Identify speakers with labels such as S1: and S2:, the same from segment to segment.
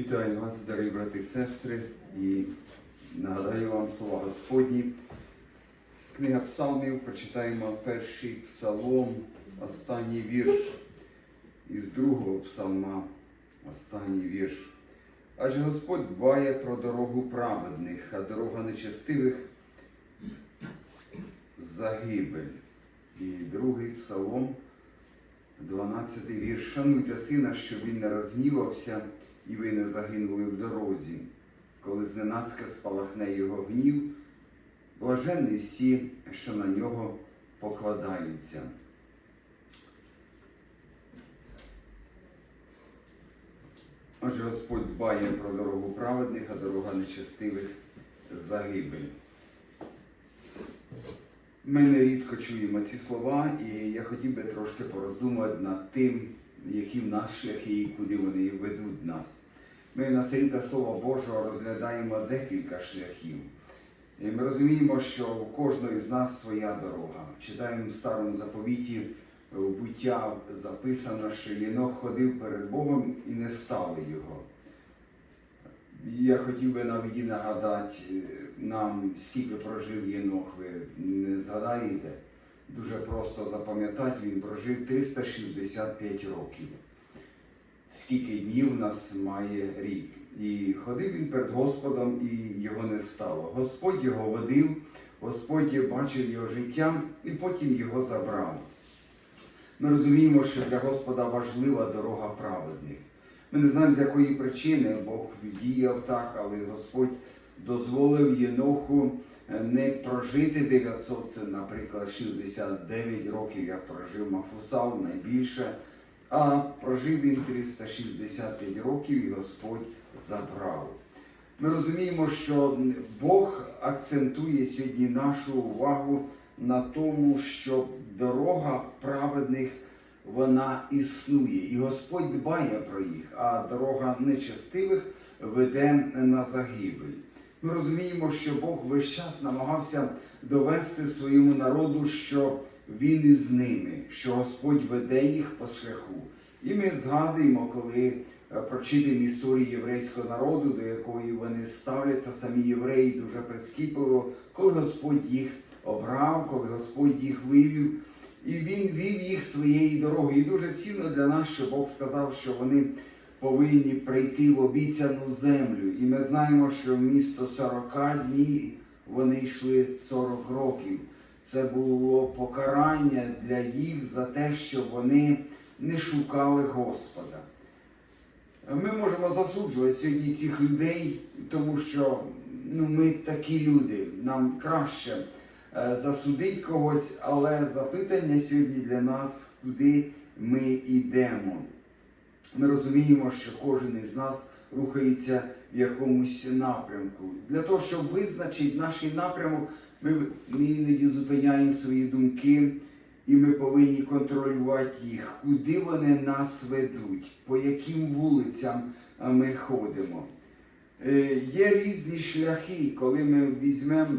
S1: Вітаю вас, дорогі брати і сестри, і нагадаю вам слова Господні. Книга Псалмів, прочитаємо перший псалом, останній вірш. Із другого псалма, останній вірш. Адже Господь дбає про дорогу праведних, а дорога нечестивих загибель. І другий псалом, 12 вірш. Шануйте сина, щоб він не розгнівався, і ви не загинули в дорозі, коли зненацька спалахне його гнів, блаженні всі, що на нього покладаються. Отже, Господь дбає про дорогу праведних, а дорога нечестивих загибель. Ми нерідко чуємо ці слова, і я хотів би трошки пороздумувати над тим, які в нас шляхи і куди вони ведуть нас. Ми на сторінка Слова Божого розглядаємо декілька шляхів. І ми розуміємо, що у кожної з нас своя дорога. Читаємо в старому заповіті в буття записано, що Єнох ходив перед Богом і не стали його. Я хотів би навіть нагадати е, нам, скільки прожив Єнох, ви не згадаєте. Дуже просто запам'ятати, він прожив 365 років. Скільки днів нас має рік. І ходив він перед Господом, і його не стало. Господь його водив, Господь бачив його життя і потім його забрав. Ми розуміємо, що для Господа важлива дорога праведних. Ми не знаємо, з якої причини Бог діяв так, але Господь дозволив Єноху не прожити 900, наприклад, 69 років, як прожив Мафусал найбільше, а прожив він 365 років і Господь забрав. Ми розуміємо, що Бог акцентує сьогодні нашу увагу на тому, що дорога праведних вона існує, і Господь дбає про їх, а дорога нечестивих веде на загибель. Ми розуміємо, що Бог весь час намагався довести своєму народу, що Він із ними, що Господь веде їх по шляху. І ми згадуємо, коли е, прочитаємо історію єврейського народу, до якої вони ставляться, самі євреї дуже прискіпливо, коли Господь їх обрав, коли Господь їх вивів. І він вів їх своєю дорогою. І дуже цінно для нас, що Бог сказав, що вони повинні прийти в обіцяну землю. І ми знаємо, що вмісто 40 днів вони йшли 40 років. Це було покарання для їх за те, що вони не шукали Господа. Ми можемо засуджувати сьогодні цих людей, тому що ну, ми такі люди, нам краще е, засудити когось, але запитання сьогодні для нас, куди ми йдемо. Ми розуміємо, що кожен із нас рухається в якомусь напрямку. Для того, щоб визначити наш напрямок, ми, іноді зупиняємо свої думки, і ми повинні контролювати їх, куди вони нас ведуть, по яким вулицям ми ходимо. Е, Є різні шляхи, коли ми візьмемо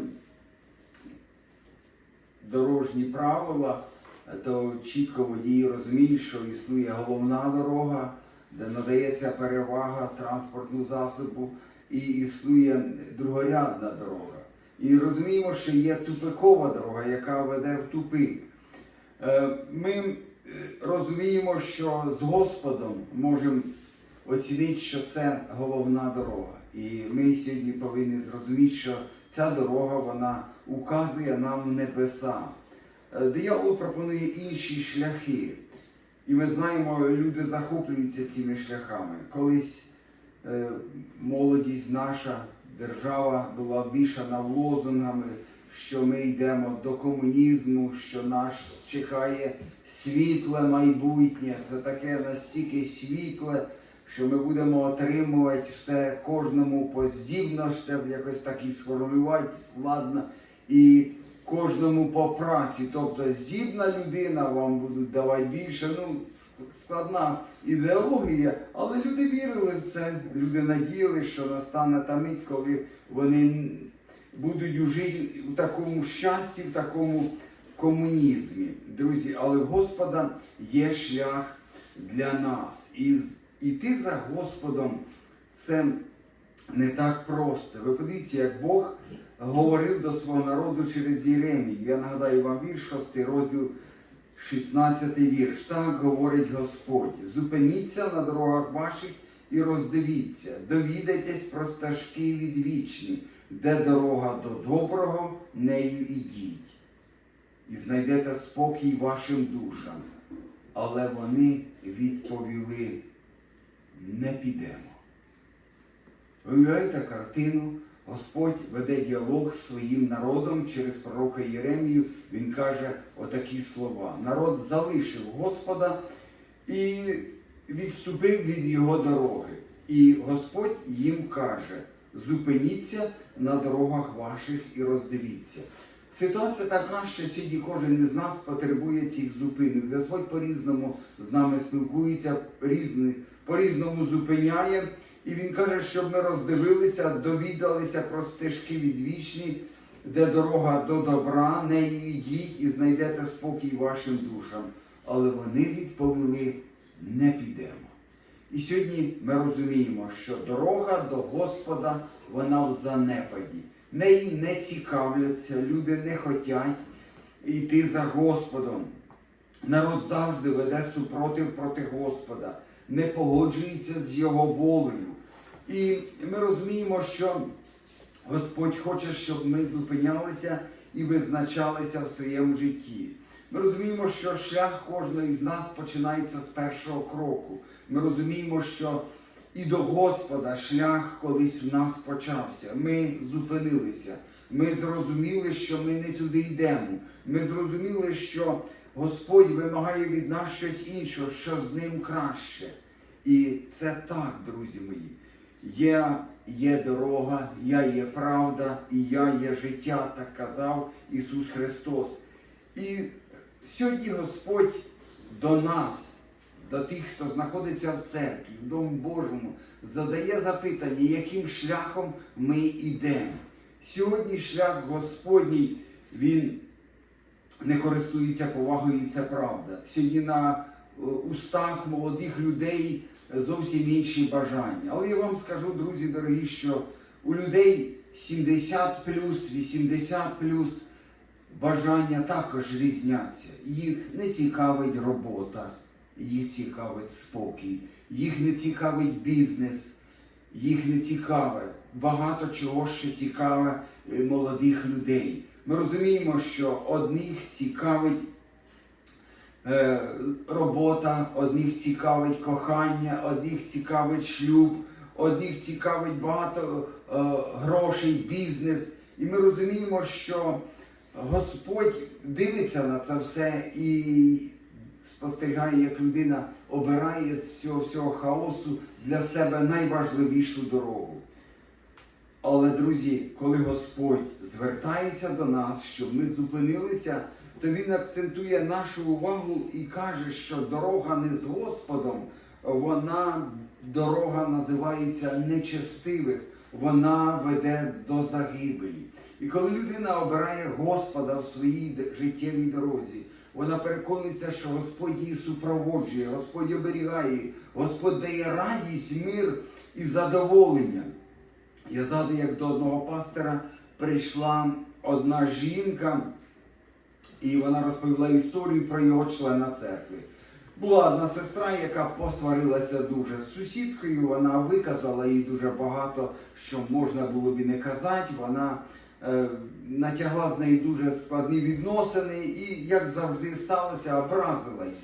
S1: дорожні правила, то чітко водії розуміють, що існує головна дорога, де надається перевага транспортну засобу, і існує другорядна дорога. І розуміємо, що є тупикова дорога, яка веде в тупик. Е, Ми е, розуміємо, що з Господом можемо оцінити, що це головна дорога. І ми сьогодні повинні зрозуміти, що ця дорога вона указує нам небеса. Е, Диявол пропонує інші шляхи. І ми знаємо, люди захоплюються цими шляхами. Колись е, молодість наша держава була обвішана лозунгами, що ми йдемо до комунізму, що нас чекає світле майбутнє. Це таке настільки світле, що ми будемо отримувати все кожному поздібно, це якось так і сформулювати складно. І кожному по праці. Тобто здібна людина вам будуть давати більше. Ну, складна ідеологія, але люди вірили в це, люди надіяли, що настане та мить, коли вони будуть жити в такому щасті, в такому комунізмі. Друзі, але в Господа є шлях для нас. І іти за Господом це не так просто. Ви подивіться, як Бог говорив до свого народу через Єремію. Я нагадаю вам вірш 6 розділ 16 вірш. Так говорить Господь. Зупиніться на дорогах ваших і роздивіться, довідайтесь про стежки відвічні, де дорога до доброго, нею ідіть. І знайдете спокій вашим душам. Але вони відповіли, не підемо. Ви уявляєте картину? Господь веде діалог з своїм народом через пророка Єремію. Він каже отакі слова. Народ залишив Господа і відступив від його дороги. І Господь їм каже: зупиніться на дорогах ваших і роздивіться. Ситуація така, що сьогодні кожен із нас потребує цих зупинок. Господь по-різному з нами спілкується, по-різному зупиняє. І він каже, щоб ми роздивилися, довідалися про стежки відвічні, де дорога до добра, нею йдіть і знайдете спокій вашим душам. Але вони відповіли: не підемо. І сьогодні ми розуміємо, що дорога до Господа вона в занепаді. Неї не цікавляться, люди не хочуть йти за Господом. Народ завжди веде супротив проти Господа, не погоджується з Його волею. І ми розуміємо, що Господь хоче, щоб ми зупинялися і визначалися в своєму житті. Ми розуміємо, що шлях кожного з нас починається з першого кроку. Ми розуміємо, що і до Господа шлях колись в нас почався. Ми зупинилися. Ми зрозуміли, що ми не туди йдемо. Ми зрозуміли, що Господь вимагає від нас щось іншого, що з ним краще. І це так, друзі мої. Є, є дорога, я є правда, і я є життя, так казав Ісус Христос. І сьогодні Господь до нас, до тих, хто знаходиться в церкві, в Дому Божому, задає запитання, яким шляхом ми йдемо. Сьогодні шлях Господній, він не користується повагою, і це правда. Сьогодні на е, устах молодих людей зовсім інші бажання. Але я вам скажу, друзі дорогі, що у людей 70 плюс, 80 плюс бажання також різняться. Їх не цікавить робота, їх цікавить спокій, їх не цікавить бізнес, їх не цікаве. Багато чого ще цікаве е, молодих людей. Ми розуміємо, що одних цікавить е, робота, одних цікавить кохання, одних цікавить шлюб, одних цікавить багато е, грошей, бізнес. І ми розуміємо, що Господь дивиться на це все і спостерігає, як людина обирає з цього всього хаосу для себе найважливішу дорогу. Але, друзі, коли Господь звертається до нас, щоб ми зупинилися, то Він акцентує нашу увагу і каже, що дорога не з Господом, вона дорога називається нечестивих, вона веде до загибелі. І коли людина обирає Господа в своїй життєвій дорозі, вона переконується, що Господь її супроводжує, Господь оберігає, Господь дає радість, мир і задоволення. Я згадую, як до одного пастора прийшла одна жінка, і вона розповіла історію про його члена церкви. Була одна сестра, яка посварилася дуже з сусідкою, вона виказала їй дуже багато, що можна було б і не казати. Вона е, натягла з нею дуже складні відносини і, як завжди сталося, образила її.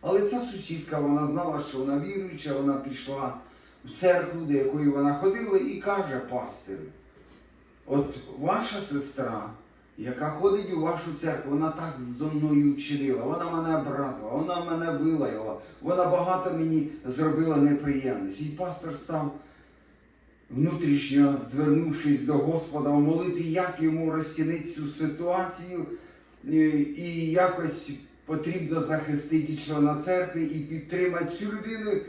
S1: Але ця сусідка, вона знала, що вона віруюча, вона пішла церкву, до якої вона ходила, і каже пастирю, от ваша сестра, яка ходить у вашу церкву, вона так зо мною вчинила, вона мене образила, вона мене вилаяла, вона багато мені зробила неприємності. І пастор став внутрішньо звернувшись до Господа, молити, як йому розцінити цю ситуацію, і якось потрібно захистити члена церкви і підтримати цю людину.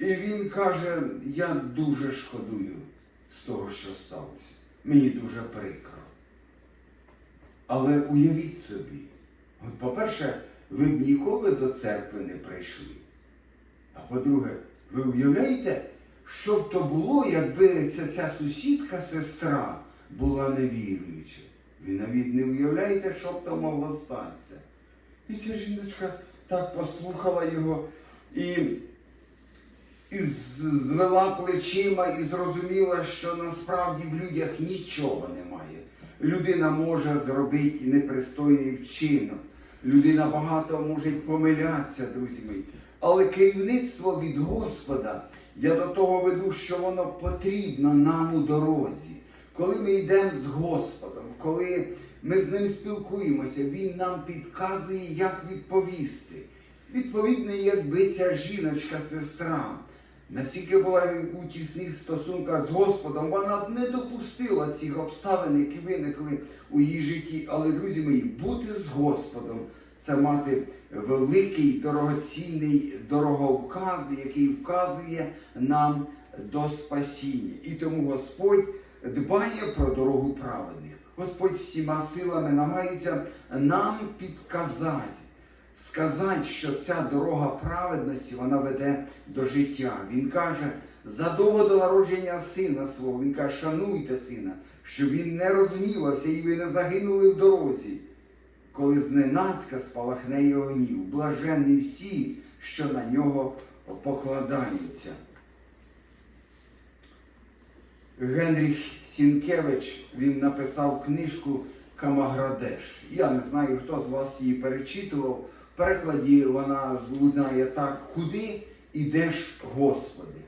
S1: І він каже: я дуже шкодую з того, що сталося. Мені дуже прикро. Але уявіть собі, от, по-перше, ви б ніколи до церкви не прийшли. А по-друге, ви уявляєте, що б то було, якби ця, ця сусідка, сестра була невіруюча. Ви навіть не уявляєте, що б то могло статися. І ця жіночка так послухала його і, і звела плечима і зрозуміла, що насправді в людях нічого немає. Людина може зробити непристойний вчинок. Людина багато може помилятися, друзі мої. Але керівництво від Господа, я до того веду, що воно потрібно нам у дорозі. Коли ми йдемо з Господом, коли ми з ним спілкуємося, Він нам підказує, як відповісти. Відповідно, якби ця жіночка, сестра, настільки була у тісних стосунках з Господом, вона б не допустила цих обставин, які виникли у її житті. Але, друзі мої, бути з Господом це мати великий дорогоцінний дороговказ, який вказує нам до спасіння. І тому Господь дбає про дорогу праведних. Господь всіма силами намагається нам підказати, сказати, що ця дорога праведності вона веде до життя. Він каже, задовго до народження сина свого, він каже, шануйте сина, щоб він не розгнівався і ви не загинули в дорозі, коли зненацька спалахне його гнів. Блаженні всі, що на нього покладаються. Генріх Сінкевич він написав книжку Камаградеш. Я не знаю, хто з вас її перечитував. Перекладі вона лунає так, куди ідеш, Господи.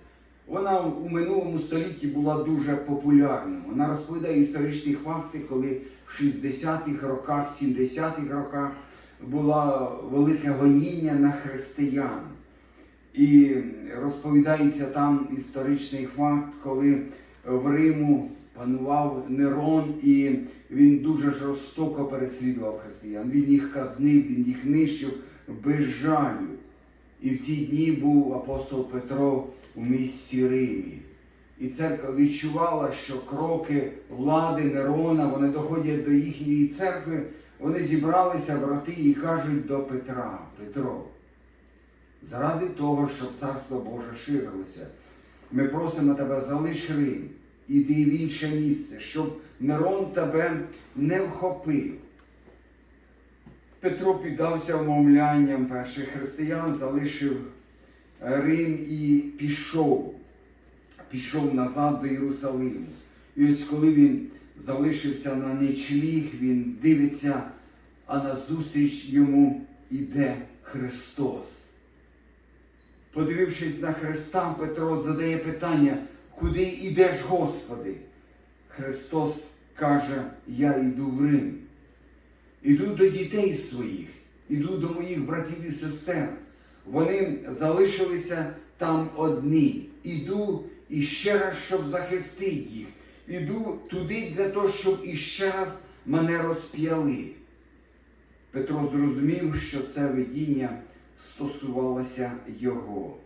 S1: Вона у минулому столітті була дуже популярною. Вона розповідає історичні факти, коли в 60-х роках, 70-х роках було велике гоніння на християн. І розповідається там історичний факт, коли в Риму панував Нерон, і він дуже жорстоко переслідував християн. Він їх казнив, він їх нищив без жалю. І в ці дні був апостол Петро у місті Римі. І церква відчувала, що кроки влади Нерона вони доходять до їхньої церкви. Вони зібралися брати і кажуть до Петра, Петро, заради того, щоб царство Боже ширилося, ми просимо тебе, залиш Рим, іди в інше місце, щоб Нерон тебе не вхопив. Петро піддався умовлянням перших християн, залишив Рим і пішов. Пішов назад до Єрусалиму. І ось коли він залишився на ничліг, він дивиться, а назустріч йому іде Христос. Подивившись на Христа, Петро задає питання, куди йдеш, Господи? Христос каже, я йду в Рим. Іду до дітей своїх, іду до моїх братів і сестер. Вони залишилися там одні. Іду іще раз, щоб захистити їх. Іду туди для того, щоб іще раз мене розп'яли. Петро зрозумів, що це видіння стосувалося його.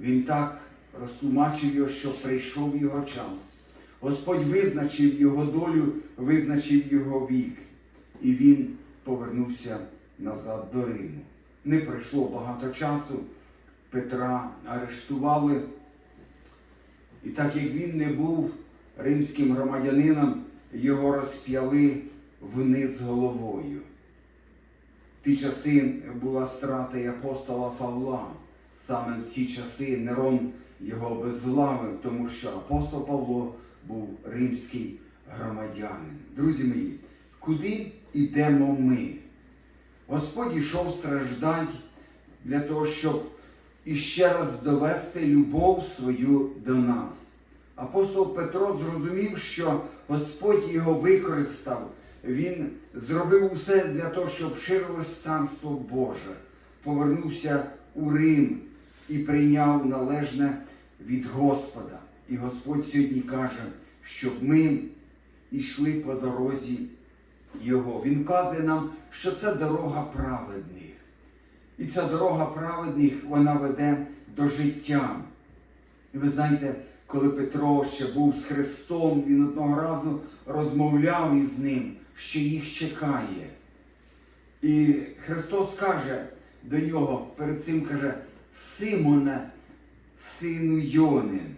S1: Він так розтлумачив його, що прийшов його час. Господь визначив його долю, визначив його вік, і він повернувся назад до Риму. Не пройшло багато часу. Петра арештували. І так як він не був римським громадянином, його розп'яли вниз головою. В ті часи була страта і апостола Павла. Саме в ці часи Нерон його обезглавив, тому що апостол Павло був римський громадянин. Друзі мої, куди йдемо ми? Господь ішов страждати для того, щоб іще раз довести любов свою до нас. Апостол Петро зрозумів, що Господь його використав. Він зробив усе для того, щоб ширилось царство Боже, повернувся у Рим і прийняв належне від Господа. І Господь сьогодні каже, щоб ми йшли по дорозі Його. Він вказує нам, що це дорога праведних. І ця дорога праведних, вона веде до життя. І ви знаєте, коли Петро ще був з Христом, він одного разу розмовляв із ним, що їх чекає. І Христос каже до нього, перед цим каже, Симоне, сину Йонин,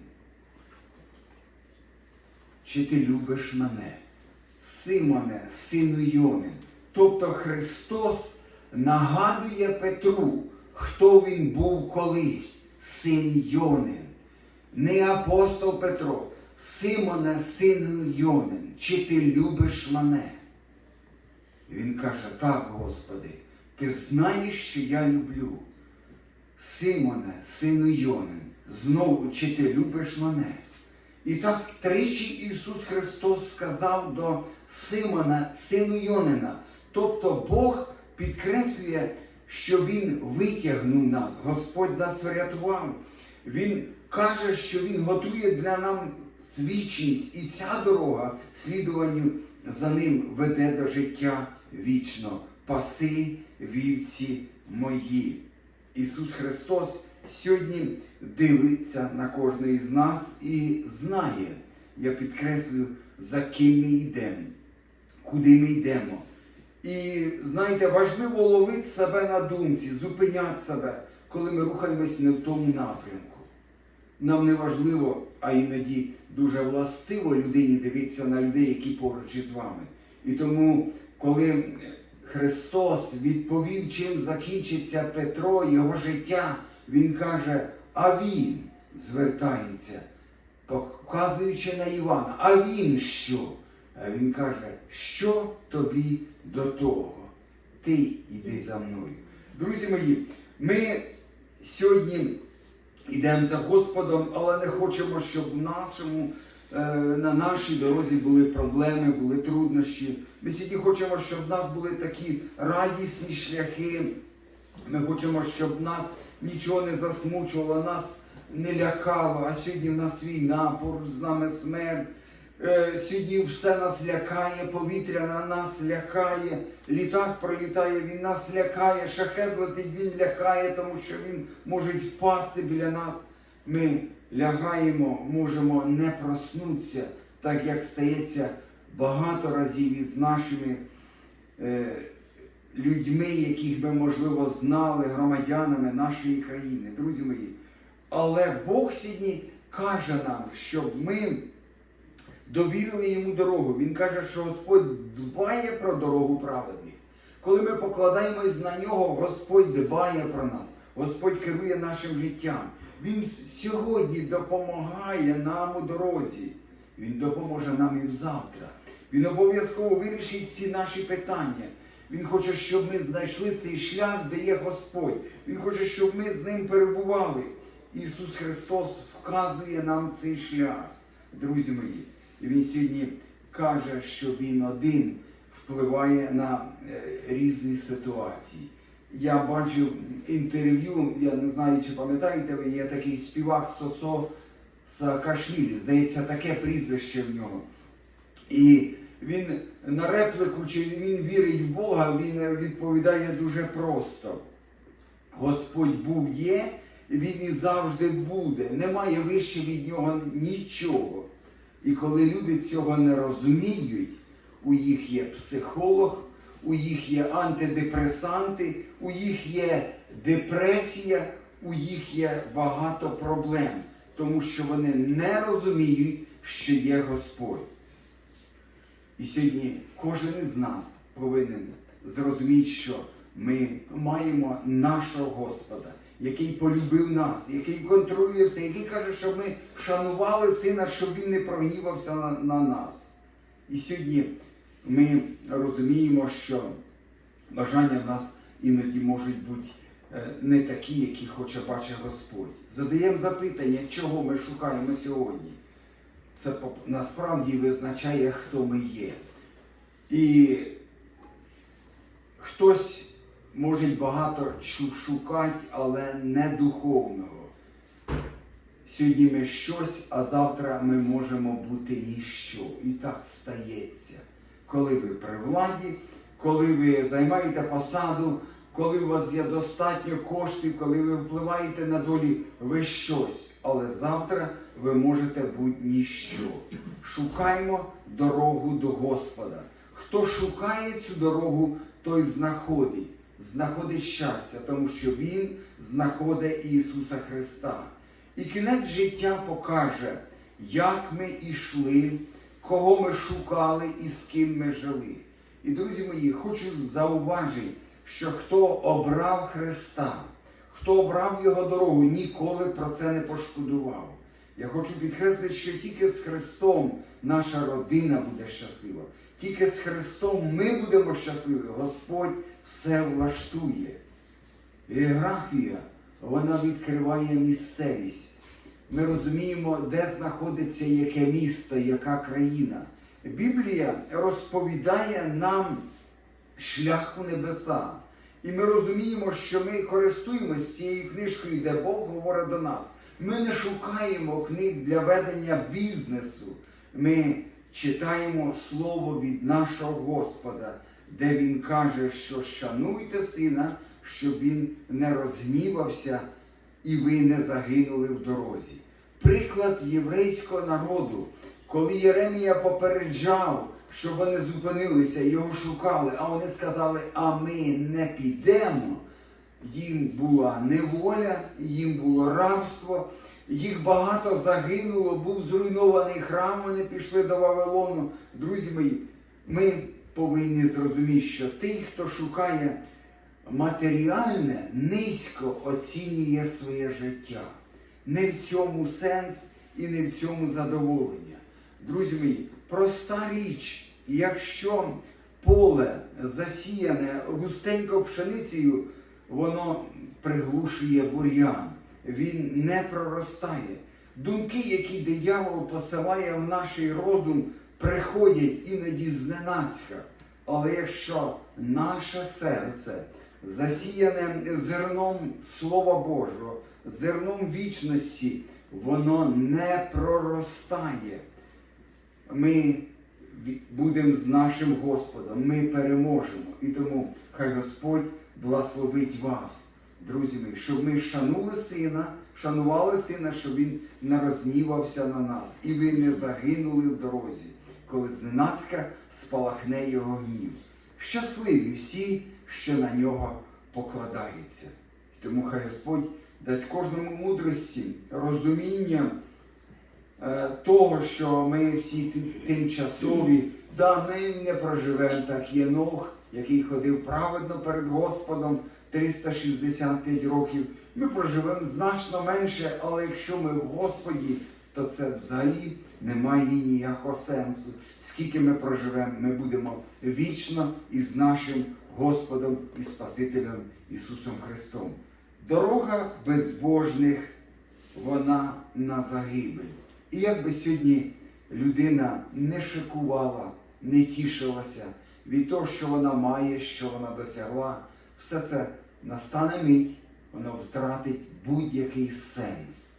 S1: чи ти любиш мене? Симоне, сину Йонин. Тобто Христос нагадує Петру, хто він був колись, син Йонин. Не апостол Петро, Симоне, сину Йонин, чи ти любиш мене? Він каже, так, Господи, ти знаєш, що я люблю. Симоне, сину Йонин, знову чи ти любиш мене? І так тричі Ісус Христос сказав до Симона, сину Йонина. Тобто Бог підкреслює, що Він витягнув нас, Господь нас врятував. Він каже, що Він готує для нам свічність, і ця дорога слідуванню за ним веде до життя вічно. Паси вівці мої. Ісус Христос сьогодні дивиться на кожного із нас і знає, я підкреслю, за ким ми йдемо, куди ми йдемо. І знаєте, важливо ловити себе на думці, зупиняти себе, коли ми рухаємось не в тому напрямку. Нам не важливо, а іноді дуже властиво людині дивитися на людей, які поруч із вами. І тому, коли Христос відповів, чим закінчиться Петро, його життя, Він каже, а він звертається, показуючи на Івана, а він що? А він каже, що тобі до того? Ти йди за мною. Друзі мої, ми сьогодні йдемо за Господом, але не хочемо, щоб в нашому, е, на нашій дорозі були проблеми, були труднощі. Ми сьогодні хочемо, щоб в нас були такі радісні шляхи. Ми хочемо, щоб в нас нічого не засмучувало, нас не лякало. А сьогодні в нас війна, поруч з нами смерть. Е, Сьогодні все нас лякає, повітря на нас лякає, літак пролітає, він нас лякає, шахет летить, він лякає, тому що він може впасти біля нас. Ми лягаємо, можемо не проснутися, так як стається багато разів із нашими е, людьми, яких би, можливо, знали, громадянами нашої країни, друзі мої. Але Бог сьогодні каже нам, щоб ми довірили йому дорогу. Він каже, що Господь дбає про дорогу праведних. Коли ми покладаємось на нього, Господь дбає про нас, Господь керує нашим життям. Він сьогодні допомагає нам у дорозі. Він допоможе нам і завтра. Він обов'язково вирішить всі наші питання. Він хоче, щоб ми знайшли цей шлях, де є Господь. Він хоче, щоб ми з ним перебували. Ісус Христос вказує нам цей шлях, друзі мої. І Він сьогодні каже, що Він один впливає на е, різні ситуації. Я бачив інтерв'ю, я не знаю, чи пам'ятаєте ви, є такий співак Сосо Саакашвілі, здається, таке прізвище в нього. І він на реплику, чи він вірить в Бога, він відповідає дуже просто. Господь був є, він і завжди буде. Немає вище від нього нічого. І коли люди цього не розуміють, у їх є психолог, у їх є антидепресанти, у їх є депресія, у їх є багато проблем, тому що вони не розуміють, що є Господь. І сьогодні кожен із нас повинен зрозуміти, що ми маємо нашого Господа, який полюбив нас, який контролює все, який каже, щоб ми шанували сина, щоб він не прогнівався на, на нас. І сьогодні ми розуміємо, що бажання в нас іноді можуть бути е, не такі, які хоче бачити Господь. Задаємо запитання, чого ми шукаємо сьогодні. Це насправді визначає, хто ми є. І хтось може багато шукати, але не духовного. Сьогодні ми щось, а завтра ми можемо бути ніщо. І так стається. Коли ви при владі, коли ви займаєте посаду, коли у вас є достатньо коштів, коли ви впливаєте на долі, ви щось. Але завтра ви можете бути ніщо. Шукаймо дорогу до Господа. Хто шукає цю дорогу, той знаходить. Знаходить щастя, тому що Він знаходить Ісуса Христа. І кінець життя покаже, як ми йшли, кого ми шукали і з ким ми жили. І, друзі мої, хочу зауважити, що хто обрав Христа, хто обрав Його дорогу, ніколи про це не пошкодував. Я хочу підкреслити, що тільки з Христом наша родина буде щаслива. Тільки з Христом ми будемо щасливі. Господь все влаштує. Географія, вона відкриває місцевість. Ми розуміємо, де знаходиться яке місто, яка країна. Біблія розповідає нам шлях у небеса. І ми розуміємо, що ми користуємося цією книжкою, де Бог говорить до нас. Ми не шукаємо книг для ведення бізнесу. Ми читаємо слово від нашого Господа, де Він каже, що шануйте сина, щоб він не розгнівався і ви не загинули в дорозі. Приклад єврейського народу, коли Єремія попереджав, щоб вони зупинилися, його шукали, а вони сказали, а ми не підемо. Їм була неволя, їм було рабство, їх багато загинуло, був зруйнований храм, вони пішли до Вавилону. Друзі мої, ми повинні зрозуміти, що той, хто шукає матеріальне, низько оцінює своє життя. Не в цьому сенс і не в цьому задоволення. Друзі мої, проста річ, якщо поле засіяне густенько пшеницею, воно приглушує бур'ян, він не проростає. Думки, які диявол посилає в наш розум, приходять іноді зненацька. Але якщо наше серце засіяне зерном Слова Божого, зерном вічності, воно не проростає. Ми будемо з нашим Господом, ми переможемо. І тому хай Господь благословить вас, друзі мої, щоб ми шанули сина, шанували сина, щоб він не рознівався на нас, і ви не загинули в дорозі, коли зненацька спалахне його гнів. Щасливі всі, що на нього покладаються. Тому хай Господь дасть кожному мудрості, розуміння е, того, що ми всі тимчасові, да, ми не проживемо так Єнох, який ходив праведно перед Господом 365 років. Ми проживемо значно менше, але якщо ми в Господі, то це взагалі не має ніякого сенсу. Скільки ми проживемо, ми будемо вічно із нашим Господом і Спасителем Ісусом Христом. Дорога безбожних, вона на загибель. І як би сьогодні людина не шикувала, не тішилася від того, що вона має, що вона досягла, все це настане мить, воно втратить будь-який сенс.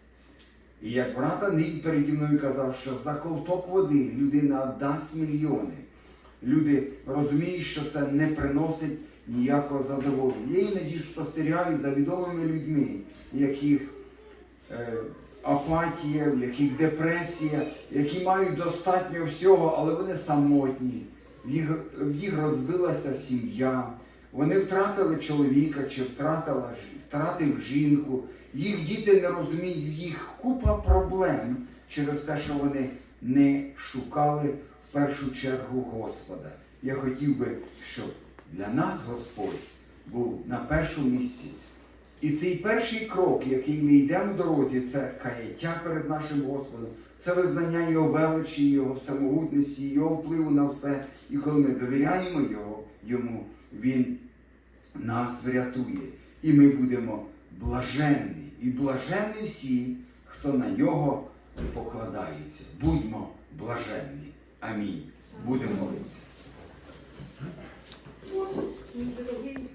S1: І як брат Андрій переді мною казав, що за ковток води людина дасть мільйони. Люди розуміють, що це не приносить ніякого задоволення. Я іноді спостерігаю за відомими людьми, яких е, апатія, в яких депресія, які мають достатньо всього, але вони самотні. В їх, в їх розбилася сім'я, вони втратили чоловіка чи втратила, втратив жінку, їх діти не розуміють, їх купа проблем через те, що вони не шукали в першу чергу Господа. Я хотів би, щоб для нас Господь був на першому місці. І цей перший крок, який ми йдемо в дорозі, це каяття перед нашим Господом, це визнання Його величі, Його всемогутності, Його впливу на все. І коли ми довіряємо Його, Йому, Він нас врятує. І ми будемо блаженні. І блаженні всі, хто на нього покладається. Будьмо блаженні. Амінь. Будемо молитися.